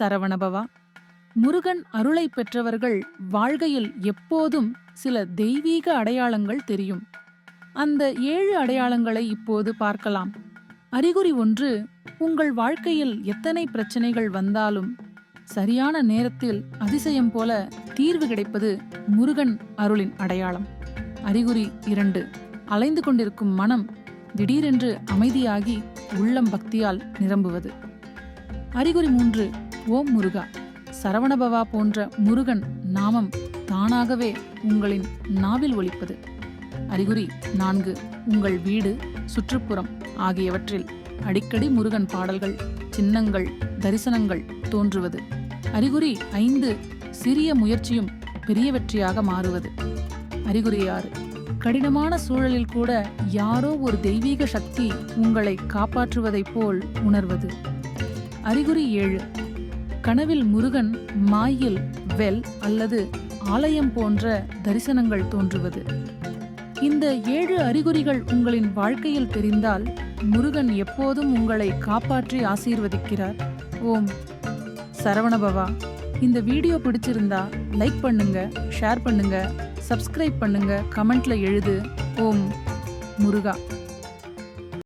சரவணபவா. முருகன் அருளை பெற்றவர்கள் வாழ்க்கையில் எப்போதும் சில தெய்வீக அடையாளங்கள் தெரியும். அந்த ஏழு அடையாளங்களை இப்போது பார்க்கலாம். அறிகுறி ஒன்று உங்கள் வாழ்க்கையில் எத்தனை பிரச்சனைகள் வந்தாலும் சரியான நேரத்தில் அதிசயம் போல தீர்வு கிடைப்பது முருகன் அருளின் அடையாளம். அறிகுறி இரண்டு அலைந்து கொண்டிருக்கும் மனம் திடீரென்று அமைதியாகி உள்ளம் பக்தியால் நிரம்புவது. அறிகுறி மூன்று ஓம் முருகா சரவணபவா போன்ற முருகன் நாமம் தானாகவே உங்களின் நாவில் ஒலிப்பது. அறிகுறி நான்கு உங்கள் வீடு சுற்றுப்புறம் ஆகியவற்றில் அடிக்கடி முருகன் பாடல்கள் சின்னங்கள் தரிசனங்கள் தோன்றுவது. அறிகுறி ஐந்து சிறிய முயற்சியும் பெரிய வெற்றியாக மாறுவது. அறிகுறி ஆறு கடினமான சூழலில் கூட யாரோ ஒரு தெய்வீக சக்தி உங்களை காப்பாற்றுவதைப் போல் உணர்வது. அறிகுறி ஏழு கனவில் முருகன் மாயில் வெல் அல்லது ஆலயம் போன்ற தரிசனங்கள் தோன்றுவது. இந்த ஏழு அறிகுறிகள் உங்களின் வாழ்க்கையில் தெரிந்தால் முருகன் எப்போதும் உங்களை காப்பாற்றி ஆசீர்வதிக்கிறார். ஓம் சரவணபவா இந்த வீடியோ பிடிச்சிருந்தா லைக் பண்ணுங்க ஷேர் பண்ணுங்க சப்ஸ்கிரைப் பண்ணுங்க கமெண்ட்ல எழுது. ஓம் முருகா.